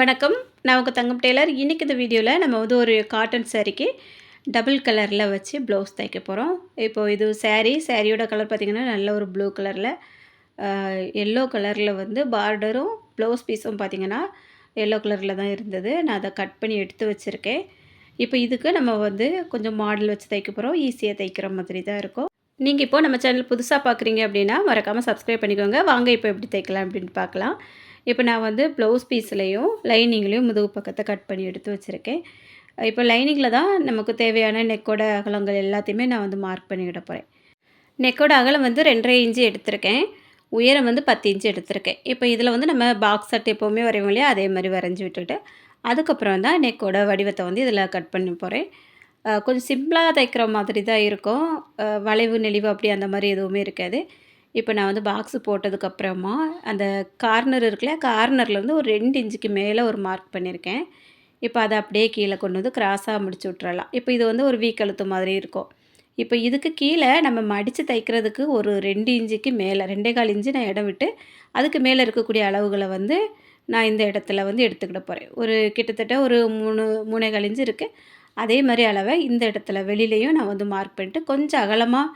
வணக்கம். நான் உங்கள் தங்கம் டெய்லர். இன்றைக்கி இந்த வீடியோவில் நம்ம வந்து ஒரு காட்டன் சாரீக்கு டபுள் கலரில் வச்சு ப்ளவுஸ் தைக்க போகிறோம் இப்போது இது சேரீ சாரியோட கலர் பார்த்திங்கன்னா நல்ல ஒரு ப்ளூ கலரில் எல்லோ கலரில் வந்து பார்டரும் ப்ளவுஸ் பீஸும் பார்த்திங்கன்னா எல்லோ கலரில் தான் இருந்தது. நான் அதை கட் பண்ணி எடுத்து வச்சுருக்கேன். இப்போ இதுக்கு நம்ம வந்து கொஞ்சம் மாடல் வச்சு தைக்க போகிறோம் ஈஸியாக தைக்கிற மாதிரி தான் இருக்கும். நீங்கள் இப்போ நம்ம சேனல் புதுசாக பார்க்குறீங்க அப்படின்னா மறக்காமல் சப்ஸ்கிரைப் பண்ணிக்கோங்க. வாங்க இப்போ எப்படி தைக்கலாம் அப்படின்னு பார்க்கலாம். இப்போ நான் வந்து ப்ளவுஸ் பீஸ்லேயும் லைனிங்லேயும் முதுகு பக்கத்தை கட் பண்ணி எடுத்து வச்சுருக்கேன். இப்போ லைனிங்கில் தான் நமக்கு தேவையான நெக்கோட அகலங்கள் எல்லாத்தையுமே நான் வந்து மார்க் பண்ணிவிட போகிறேன் நெக்கோட அகலம் வந்து ரெண்டரை இன்ச்சு எடுத்திருக்கேன். உயரம் வந்து பத்து இன்ச்சு எடுத்திருக்கேன். இப்போ இதில் வந்து நம்ம பாக்ஸ் சட் எப்போவுமே வரைவோம் இல்லையா? அதே மாதிரி வரைஞ்சி விட்டுட்டு. அதுக்கப்புறம் தான் நெக்கோட வடிவத்தை வந்து இதில் கட் பண்ணி போகிறேன் கொஞ்சம் சிம்பிளாக தைக்கிற மாதிரி தான் இருக்கும். வளைவு நெளிவு அப்படி அந்த மாதிரி எதுவுமே இருக்காது. இப்போ நான் வந்து பாக்ஸு போட்டதுக்கப்புறமா அந்த கார்னர் இருக்குல்ல கார்னர்லேருந்து ஒரு ரெண்டு இன்ச்சுக்கு மேலே ஒரு மார்க் பண்ணியிருக்கேன். இப்போ அதை அப்படியே கீழே கொண்டு வந்து கிராஸாக முடிச்சு விட்றலாம் இப்போ இது வந்து ஒரு வீ கழுத்து மாதிரி இருக்கும். இப்போ இதுக்கு கீழே நம்ம மடித்து தைக்கிறதுக்கு ஒரு ரெண்டு இன்ச்சுக்கு மேலே ரெண்டே கால் இன்ச்சு நான் இடம் விட்டு அதுக்கு மேலே இருக்கக்கூடிய அளவுகளை வந்து நான் இந்த இடத்துல வந்து எடுத்துக்கிட போகிறேன் ஒரு கிட்டத்தட்ட ஒரு மூணு மூணே கால் இன்ச்சு இருக்குது அதே மாதிரி அளவை இந்த இடத்துல வெளியிலையும் நான் வந்து மார்க் பண்ணிட்டு கொஞ்சம் அகலமாக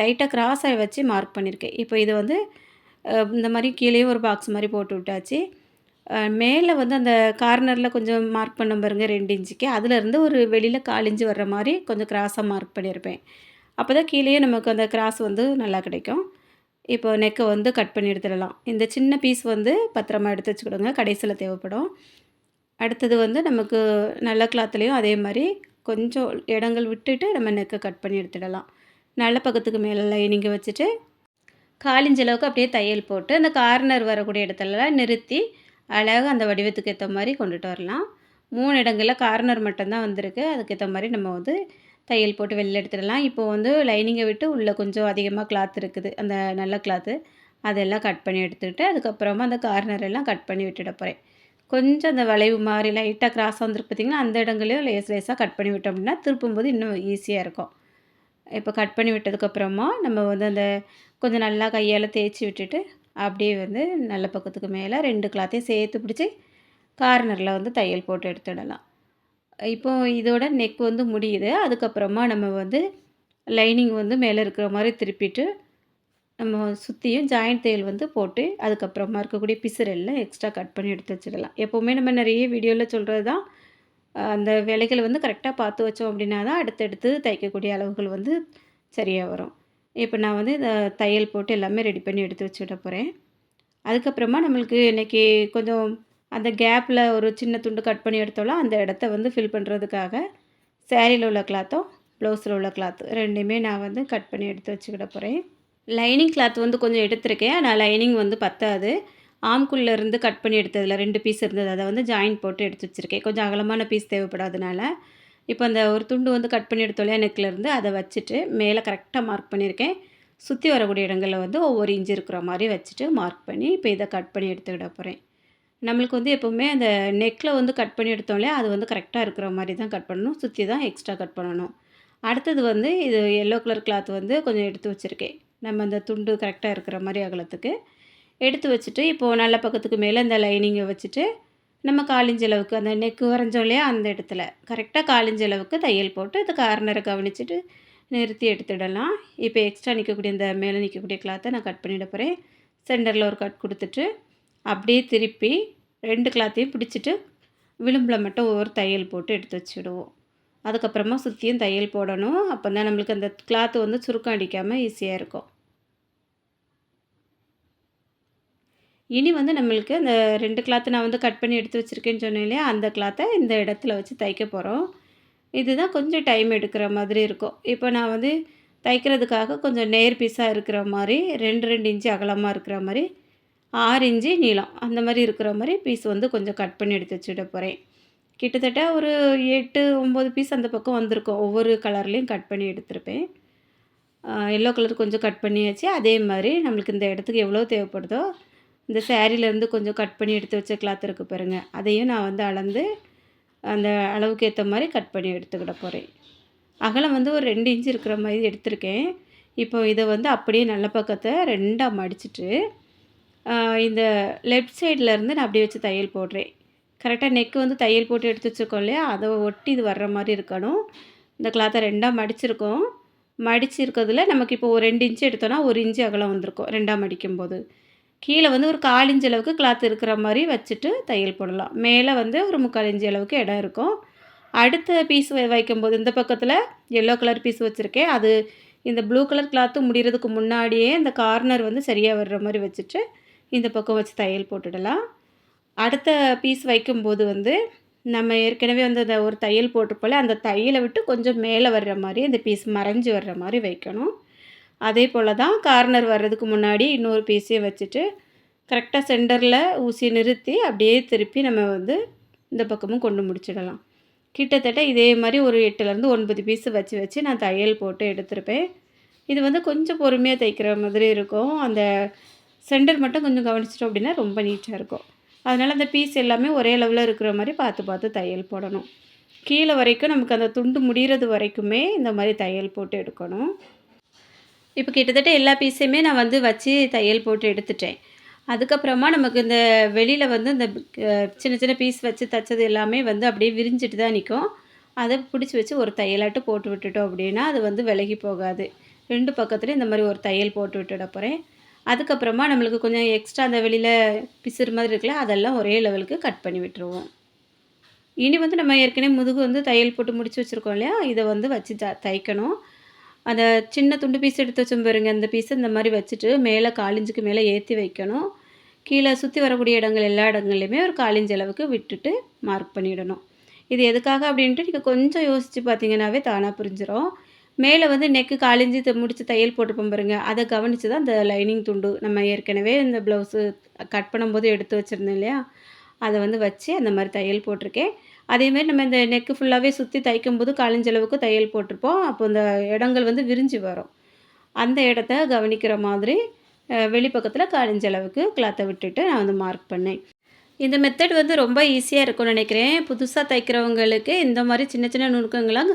லைட்டாக கிராஸாக வச்சு மார்க் பண்ணியிருக்கேன் இப்போ இது வந்து இந்த மாதிரி கீழே ஒரு பாக்ஸ் மாதிரி போட்டு விட்டாச்சு. மேலே வந்து அந்த கார்னரில் கொஞ்சம் மார்க் பண்ண பாருங்க ரெண்டு இன்ச்சுக்கு. அதுலேருந்து ஒரு வெளியில் காலிஞ்சு வர்ற மாதிரி கொஞ்சம் கிராஸாக மார்க் பண்ணியிருப்பேன் அப்போ தான் கீழேயே நமக்கு அந்த கிராஸ் வந்து நல்லா கிடைக்கும். இப்போ நெக்கை வந்து கட் பண்ணி எடுத்துடலாம். இந்த சின்ன பீஸ் வந்து பத்திரமா எடுத்து வச்சுக்கிடுங்க கடைசியில் தேவைப்படும். அடுத்தது வந்து நமக்கு நல்ல கிளாத்துலேயும் அதே மாதிரி கொஞ்சம் இடங்கள் விட்டுட்டு நம்ம நெக்கை கட் பண்ணி எடுத்துடலாம். நல்ல பக்கத்துக்கு மேலே லைனிங்கை வச்சுட்டு காலிஞ்ச அளவுக்கு அப்படியே தையல் போட்டு அந்த கார்னர் வரக்கூடிய இடத்துலலாம் நிறுத்தி அழகாக அந்த வடிவத்துக்கு ஏற்ற மாதிரி கொண்டுட்டு வரலாம். மூணு இடங்களில் கார்னர் மட்டும்தான் வந்திருக்கு. அதுக்கேற்ற மாதிரி நம்ம வந்து தையல் போட்டு வெளில எடுத்துடலாம். இப்போ வந்து லைனிங்கை விட்டு உள்ளே கொஞ்சம் அதிகமாக கிளாத் இருக்குது. அந்த நல்ல கிளாத்து அதெல்லாம் கட் பண்ணி எடுத்துக்கிட்டு அதுக்கப்புறமா அந்த கார்னர் எல்லாம் கட் பண்ணி விட்டுட போகிறேன் கொஞ்சம் அந்த வளைவு மாதிரி லைட்டாக கிராஸ் வந்துருக்கு பார்த்திங்கன்னா அந்த இடங்களையும் லேஸ் லேஸாக கட் பண்ணி விட்டோம் அப்படின்னா திருப்பும்போது இன்னும் ஈஸியாக இருக்கும். இப்போ கட் பண்ணி விட்டதுக்கப்புறமா நம்ம வந்து அந்த கொஞ்சம் நல்லா கையால் தேய்ச்சி விட்டுட்டு அப்படியே வந்து நல்ல பக்கத்துக்கு மேலே ரெண்டு கிளாத்தையும் சேர்த்து பிடிச்சி கார்னரில் வந்து தையல் போட்டு எடுத்துடலாம் இப்போ இதோட நெக் வந்து முடியுது. அதுக்கப்புறமா நம்ம வந்து லைனிங் வந்து மேலே இருக்கிற மாதிரி திருப்பிட்டு நம்ம சுற்றியும் ஜாயிண்ட் தையல் வந்து போட்டு அதுக்கப்புறமா இருக்கக்கூடிய பிசுரெல்லாம் எக்ஸ்ட்ரா கட் பண்ணி எடுத்து வச்சிடலாம். எப்போவுமே நம்ம நிறைய வீடியோவில் சொல்கிறது தான் அந்த வேலைகளை வந்து கரெக்டாக பார்த்து வச்சோம் அப்படின்னா தான் அடுத்தடுத்து தைக்கக்கூடிய அளவுகள் வந்து சரியாக வரும். இப்போ நான் வந்து இந்த தையல் போட்டு எல்லாமே ரெடி பண்ணி எடுத்து வச்சுட போகிறேன் அதுக்கப்புறமா நம்மளுக்கு இன்றைக்கி கொஞ்சம் அந்த கேப்பில் ஒரு சின்ன துண்டு கட் பண்ணி எடுத்தோம்னா அந்த இடத்த வந்து ஃபில் பண்ணுறதுக்காக சேரீயில் உள்ள கிளாத்தும் ப்ளவுஸில் உள்ள கிளாத் ரெண்டையுமே நான் வந்து கட் பண்ணி எடுத்து வச்சுக்கிட போகிறேன் லைனிங் கிளாத் வந்து கொஞ்சம் எடுத்திருக்கேன். ஆனால் லைனிங் வந்து பத்தாது. ஆம்குள்ள இருந்து கட் பண்ணி எடுத்ததில் ரெண்டு பீஸ் இருந்தது. அதை வந்து ஜாயின் போட்டு எடுத்து வச்சுருக்கேன். கொஞ்சம் அகலமான பீஸ் தேவைப்படாதனால. இப்போ அந்த ஒரு துண்டு வந்து கட் பண்ணி எடுத்தோலையா நெக்கில் இருந்து. அதை வச்சுட்டு மேலே கரெக்டாக மார்க் பண்ணியிருக்கேன். சுற்றி வரக்கூடிய இடங்களில் வந்து ஒவ்வொரு இன்ச்சு இருக்கிற மாதிரி வச்சுட்டு மார்க் பண்ணி இப்போ இதை கட் பண்ணி எடுத்துக்கிட போகிறேன் நம்மளுக்கு வந்து எப்போவுமே அந்த நெக்கில் வந்து கட் பண்ணி எடுத்தோம் அது வந்து கரெக்டாக இருக்கிற மாதிரி தான் கட் பண்ணணும். சுற்றி தான் எக்ஸ்ட்ரா கட் பண்ணணும். அடுத்தது வந்து இது எல்லோ கலர் கிளாத் வந்து கொஞ்சம் எடுத்து வச்சுருக்கேன். நம்ம அந்த துண்டு கரெக்டாக இருக்கிற மாதிரி அகலத்துக்கு. எடுத்து வச்சுட்டு இப்போது நல்ல பக்கத்துக்கு மேலே இந்த லைனிங்கை வச்சுட்டு நம்ம காலிஞ்ச அளவுக்கு அந்த நெக்கு வரைஞ்சோம் இல்லையா அந்த இடத்துல. கரெக்டாக காலிஞ்ச அளவுக்கு தையல் போட்டு அது கார்னரை கவனிச்சுட்டு நிறுத்தி எடுத்துடலாம். இப்போ எக்ஸ்ட்ரா நிற்கக்கூடிய இந்த மேலே நிற்கக்கூடிய கிளாத்தை நான் கட் பண்ணிட போகிறேன் சென்டரில் ஒரு கட் கொடுத்துட்டு அப்படியே திருப்பி ரெண்டு கிளாத்தையும் பிடிச்சிட்டு விளிம்பில் மட்டும் ஒவ்வொரு தையல் போட்டு எடுத்து வச்சுடுவோம். அதுக்கப்புறமா சுற்றியும் தையல் போடணும். அப்போ தான் நம்மளுக்கு அந்த கிளாத்து வந்து சுருக்கம் அடிக்காமல் ஈஸியாக இருக்கும். இனி வந்து நம்மளுக்கு அந்த ரெண்டு கிளாத்தை நான் வந்து கட் பண்ணி எடுத்து வச்சுருக்கேன்னு சொன்னேன் இல்லையா? அந்த கிளாத்தை இந்த இடத்துல வச்சு தைக்க போகிறோம் இதுதான் கொஞ்சம் டைம் எடுக்கிற மாதிரி இருக்கும். இப்போ நான் வந்து தைக்கிறதுக்காக கொஞ்சம் நேர் பீஸாக இருக்கிற மாதிரி ரெண்டு ரெண்டு இன்ச்சு அகலமாக இருக்கிற மாதிரி ஆறு இன்ச்சு நீளம் அந்த மாதிரி இருக்கிற மாதிரி பீஸ் வந்து கொஞ்சம் கட் பண்ணி எடுத்து வச்சுட போகிறேன் கிட்டத்தட்ட ஒரு எட்டு ஒம்பது பீஸ் அந்த பக்கம் வந்திருக்கும். ஒவ்வொரு கலர்லேயும் கட் பண்ணி எடுத்திருப்பேன். எல்லோ கலர் கொஞ்சம் கட் பண்ணியாச்சு. அதே மாதிரி நம்மளுக்கு இந்த இடத்துக்கு எவ்வளோ தேவைப்படுதோ இந்த சேரீலேருந்து கொஞ்சம் கட் பண்ணி எடுத்து வச்ச கிளாத் இருக்குது பாருங்கள் அதையும் நான் வந்து அளந்து அந்த அளவுக்கு ஏற்ற மாதிரி கட் பண்ணி எடுத்துக்கிட போகிறேன் அகலம் வந்து ஒரு ரெண்டு இன்ச்சு இருக்கிற மாதிரி எடுத்திருக்கேன். இப்போ இதை வந்து அப்படியே நல்ல பக்கத்தை ரெண்டாக மடிச்சிட்டு இந்த லெஃப்ட் சைடில் இருந்து நான் அப்படியே வச்சு தையல் போடுறேன். கரெக்டாக நெக்கு வந்து தையல் போட்டு எடுத்து வச்சுருக்கோம் இல்லையா? அதை ஒட்டி இது வர்ற மாதிரி இருக்கணும். இந்த கிளாத்தை ரெண்டாக மடிச்சிருக்கோம். மடிச்சிருக்கிறதுல நமக்கு இப்போ ஒரு ரெண்டு இன்ச்சு எடுத்தோன்னா ஒரு இன்ச்சு அகலம் வந்திருக்கும் ரெண்டாக மடிக்கும்போது. கீழே வந்து ஒரு கால் இன்ச்சு அளவுக்கு கிளாத் இருக்கிற மாதிரி வச்சுட்டு தையல் போடலாம். மேலே வந்து ஒரு முக்கால் இன்ச்சு அளவுக்கு இடம் இருக்கும். அடுத்த பீஸ் வைக்கும்போது இந்த பக்கத்தில் எல்லோ கலர் பீஸ் வச்சுருக்கேன். அது இந்த ப்ளூ கலர் கிளாத்து முடிகிறதுக்கு முன்னாடியே இந்த கார்னர் வந்து சரியாக வர்ற மாதிரி வச்சுட்டு இந்த பக்கம் வச்சு தையல் போட்டுடலாம். அடுத்த பீஸ் வைக்கும்போது வந்து நம்ம ஏற்கனவே வந்து அந்த ஒரு தையல் போட்டிருப்போல அந்த தையலை விட்டு கொஞ்சம் மேலே வர்ற மாதிரி அந்த பீஸ் மறைஞ்சு வர்ற மாதிரி வைக்கணும். அதே போல் தான் கார்னர் வர்றதுக்கு முன்னாடி இன்னொரு பீஸையும் வச்சுட்டு கரெக்டாக சென்டரில் ஊசி நிறுத்தி அப்படியே திருப்பி நம்ம வந்து இந்த பக்கமும் கொண்டு முடிச்சிடலாம். கிட்டத்தட்ட இதே மாதிரி ஒரு எட்டுலேருந்து ஒன்பது பீஸு வச்சு வச்சு நான் தையல் போட்டு எடுத்திருப்பேன். இது வந்து கொஞ்சம் பொறுமையாக தைக்கிற மாதிரி இருக்கும். அந்த சென்டர் மட்டும் கொஞ்சம் கவனிச்சிட்டோம் அப்படின்னா ரொம்ப நீட்டாக இருக்கும். அதனால் அந்த பீஸ் எல்லாமே ஒரே லெவலில் இருக்கிற மாதிரி பார்த்து பார்த்து தையல் போடணும். கீழே வரைக்கும் நமக்கு அந்த துண்டு முடிகிறது வரைக்குமே இந்த மாதிரி தையல் போட்டு எடுக்கணும். இப்போ கிட்டத்தட்ட எல்லா பீஸையுமே நான் வந்து வச்சு தையல் போட்டு எடுத்துட்டேன். அதுக்கப்புறமா நமக்கு இந்த வெளியில் வந்து இந்த சின்ன சின்ன பீஸ் வச்சு தைச்சது எல்லாமே வந்து அப்படியே விரிஞ்சிட்டு தான் நிற்கும். அதை பிடிச்சி வச்சு ஒரு தையலாட்டு போட்டு விட்டுட்டோம் அப்படின்னா அது வந்து விலகி போகாது. ரெண்டு பக்கத்துலேயும் இந்த மாதிரி ஒரு தையல் போட்டு விட்டுட போகிறேன் அதுக்கப்புறமா நம்மளுக்கு கொஞ்சம் எக்ஸ்ட்ரா அந்த வெளியில் பிசுறு மாதிரி இருக்குல்ல அதெல்லாம் ஒரே லெவலுக்கு கட் பண்ணி விட்டுருவோம். இனி வந்து நம்ம ஏற்கனவே முதுகு வந்து தையல் போட்டு முடிச்சு வச்சுருக்கோம் இல்லையா? இதை வந்து வச்சு த தைக்கணும். அந்த சின்ன துண்டு பீஸ் எடுத்து வச்சோம் பாருங்க அந்த பீஸ் இந்த மாதிரி வச்சுட்டு மேலே காலிஞ்சுக்கு மேலே ஏற்றி வைக்கணும். கீழே சுற்றி வரக்கூடிய இடங்கள் எல்லா இடங்கள்லையுமே ஒரு காலிஞ்சு அளவுக்கு விட்டுட்டு மார்க் பண்ணிடணும். இது எதுக்காக அப்படின்ட்டு நீங்கள் கொஞ்சம் யோசித்து பார்த்தீங்கன்னாவே தானாக புரிஞ்சிடும் மேலே வந்து நெக்கு காலிஞ்சி முடித்து தையல் போட்டுப்போம் பாருங்க அதை கவனித்து தான் அந்த லைனிங் துண்டு நம்ம ஏற்கனவே இந்த ப்ளவுஸு கட் பண்ணும்போது எடுத்து வச்சுருந்தோம் இல்லையா? அதை வந்து வச்சு அந்த மாதிரி தையல் போட்டிருக்கேன். அதேமாரி நம்ம இந்த நெக்கு ஃபுல்லாகவே சுற்றி தைக்கும்போது காலஞ்சளவுக்கு தையல் போட்டிருப்போம். அப்போ இந்த இடங்கள் வந்து விரிஞ்சு வரும். அந்த இடத்த கவனிக்கிற மாதிரி வெளிப்பக்கத்தில் காலஞ்சளவுக்கு கிளாத்தை விட்டுட்டு நான் வந்து மார்க் பண்ணேன். இந்த மெத்தட் வந்து ரொம்ப ஈஸியாக இருக்கும்னு நினைக்கிறேன். புதுசாக தைக்கிறவங்களுக்கு இந்த மாதிரி சின்ன சின்ன நுணுக்கங்களாம்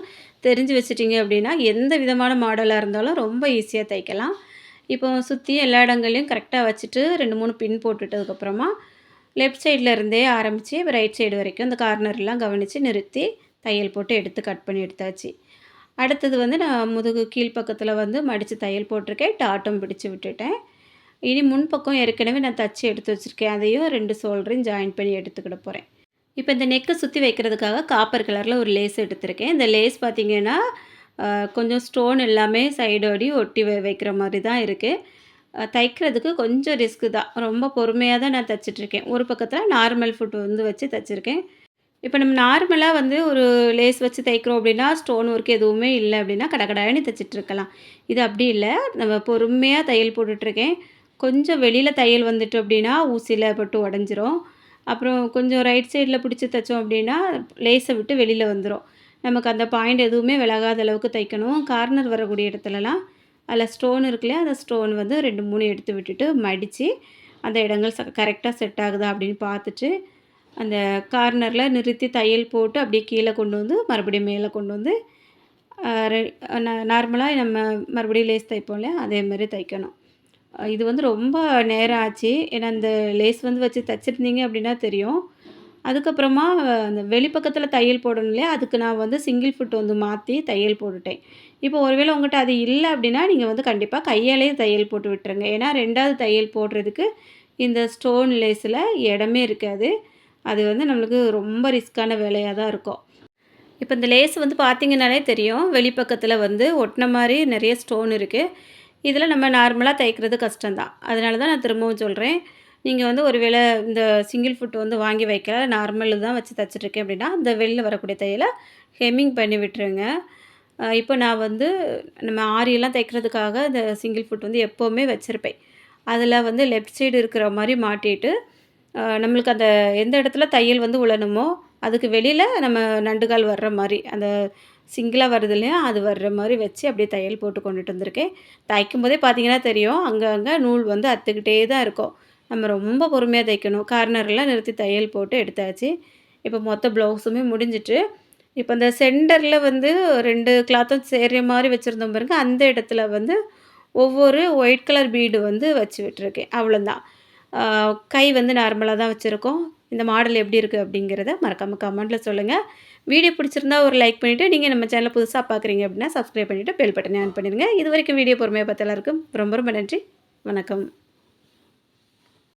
தெரிஞ்சு வச்சுட்டிங்க அப்படின்னா எந்த விதமான மாடலாக இருந்தாலும் ரொம்ப ஈஸியாக தைக்கலாம். இப்போ சுற்றி எல்லா இடங்கள்லையும் கரெக்டாக வச்சுட்டு ரெண்டு மூணு பின் போட்டுட்டதுக்கப்புறமா லெஃப்ட் சைடில் இருந்தே ஆரம்பித்து ரைட் சைடு வரைக்கும் இந்த கார்னர்லாம் கவனித்து நிறுத்தி தையல் போட்டு எடுத்து கட் பண்ணி எடுத்தாச்சு. அடுத்தது வந்து நான் முதுகு கீழ்ப்பக்கத்தில் வந்து மடித்து தையல் போட்டிருக்கேன். டாட்டும் பிடிச்சி விட்டுட்டேன். இனி முன்பக்கம் ஏற்கனவே நான் தச்சு எடுத்து வச்சுருக்கேன். அதையும் ரெண்டு சோல்டரையும் ஜாயின் பண்ணி எடுத்துக்கிட போகிறேன் இப்போ இந்த நெக்கை சுற்றி வைக்கிறதுக்காக காப்பர் கலரில் ஒரு லேஸ் எடுத்திருக்கேன். இந்த லேஸ் பார்த்திங்கன்னா கொஞ்சம் ஸ்டோன் எல்லாமே சைடோடி ஒட்டி வைக்கிற மாதிரி தான் இருக்குது தைக்கிறதுக்கு கொஞ்சம் ரிஸ்க்கு தான். ரொம்ப பொறுமையாக தான் நான் தைச்சிட்ருக்கேன். ஒரு பக்கத்தில் நார்மல் ஃபுட் வந்து வச்சு தைச்சிருக்கேன். இப்போ நம்ம நார்மலாக வந்து ஒரு லேஸ் வச்சு தைக்கிறோம் அப்படின்னா ஸ்டோன் ஒர்க் எதுவுமே இல்லை அப்படின்னா கடகடான்னு தைச்சிட்ருக்கலாம். இது அப்படி இல்லை. நம்ம பொறுமையாக தையல் போட்டுட்ருக்கேன். கொஞ்சம் வெளியில் தையல் வந்துட்டு அப்படின்னா ஊசியில் பட்டு உடஞ்சிரும். அப்புறம் கொஞ்சம் ரைட் சைடில் பிடிச்சி தைச்சோம் அப்படின்னா லேஸை விட்டு வெளியில் வந்துடும் நமக்கு அந்த பாயிண்ட் எதுவுமே விலகாத அளவுக்கு தைக்கணும். கார்னர் வரக்கூடிய இடத்துலலாம் அதில் ஸ்டோன் இருக்குல்லையா அந்த ஸ்டோன் வந்து ரெண்டு மூணு எடுத்து விட்டுட்டு மடித்து அந்த இடங்கள் ச கரெக்டாக செட் ஆகுதா அப்படின்னு பார்த்துட்டு அந்த கார்னரில் நிறுத்தி தையல் போட்டு அப்படியே கீழே கொண்டு வந்து மறுபடியும் மேலே கொண்டு வந்து நார்மலாக நம்ம மறுபடியும் லேஸ் தைப்போம் இல்லையா அதே மாதிரி தைக்கணும். இது வந்து ரொம்ப நேரம் ஆச்சு. ஏன்னா அந்த லேஸ் வந்து வச்சு தைச்சிருந்தீங்க அப்படின்னா தெரியும். அதுக்கப்புறமா அந்த வெளிப்பக்கத்தில் தையல் போடணும் இல்லையா அதுக்கு நான் வந்து சிங்கிள் ஃபுட் வந்து மாற்றி தையல் போட்டுட்டேன். இப்போ ஒருவேளை உங்கள்கிட்ட அது இல்லை அப்படின்னா நீங்கள் வந்து கண்டிப்பாக கையாலேயே தையல் போட்டு விட்டுருங்க. ஏன்னா ரெண்டாவது தையல் போடுறதுக்கு இந்த ஸ்டோன் லேஸில் இடமே இருக்காது. அது வந்து நம்மளுக்கு ரொம்ப ரிஸ்க்கான வேலையாக தான் இருக்கும். இப்போ இந்த லேஸ் வந்து பார்த்திங்கனாலே தெரியும். வெளிப்பக்கத்தில் வந்து ஒட்டின மாதிரி நிறைய ஸ்டோன் இருக்குது இதில் நம்ம நார்மலாக தைக்கிறது கஷ்டம்தான் அதனால தான் நான் திரும்பவும் சொல்கிறேன் நீங்கள் வந்து ஒரு வேளை இந்த சிங்கிள் ஃபுட் வந்து வாங்கி வைக்கல நார்மல் தான் வச்சு தைச்சிட்ருக்கேன் அப்படின்னா அந்த வெளியில் வரக்கூடிய தையலை ஹெம்மிங் பண்ணி விட்டுருங்க. இப்போ நான் வந்து நம்ம ஆரியெல்லாம் தைக்கிறதுக்காக இந்த சிங்கிள் ஃபுட் வந்து எப்போவுமே வச்சுருப்பேன். அதில் வந்து லெஃப்ட் சைடு இருக்கிற மாதிரி மாட்டிட்டு நம்மளுக்கு அந்த எந்த இடத்துல தையல் வந்து உழணுமோ அதுக்கு வெளியில் நம்ம நண்டுகால் வர்ற மாதிரி அந்த சிங்கிளாக வருது இல்லையா அது வர்ற மாதிரி வச்சு அப்படியே தையல் போட்டு கொண்டுட்டு வந்திருக்கேன். தைக்கும் போதே பார்த்தீங்கன்னா தெரியும் அங்கே அங்கே நூல் வந்து அத்துக்கிட்டே தான் இருக்கும். நம்ம ரொம்ப பொறுமையாக தைக்கணும். கார்னரெலாம் நிறுத்தி தையல் போட்டு எடுத்தாச்சு. இப்போ மொத்த ப்ளவுஸுமே முடிஞ்சிட்டு இப்போ இந்த சென்டரில் வந்து ரெண்டு கிளாத்தும் சேர்ற மாதிரி வச்சுருந்தோம் பாருங்க. அந்த இடத்துல வந்து ஒவ்வொரு ஒயிட் கலர் பீடு வந்து வச்சு விட்டுருக்கேன். அவ்வளோதான் கை வந்து நார்மலாக தான் வச்சுருக்கோம். இந்த மாடல் எப்படி இருக்குது அப்படிங்கிறத மறக்காமல் கமெண்ட்டில் சொல்லுங்கள் வீடியோ பிடிச்சிருந்தா ஒரு லைக் பண்ணிவிட்டு நீங்கள் நம்ம சேனலை புதுசாக பார்க்குறீங்க அப்படின்னா சப்ஸ்கிரைப் பண்ணிவிட்டு பெல் பட்டனை ஆன் பண்ணிடுங்க. இது வரைக்கும் வீடியோ பொறுமையாக பார்த்த எல்லாருக்கும் ரொம்ப ரொம்ப நன்றி. வணக்கம்.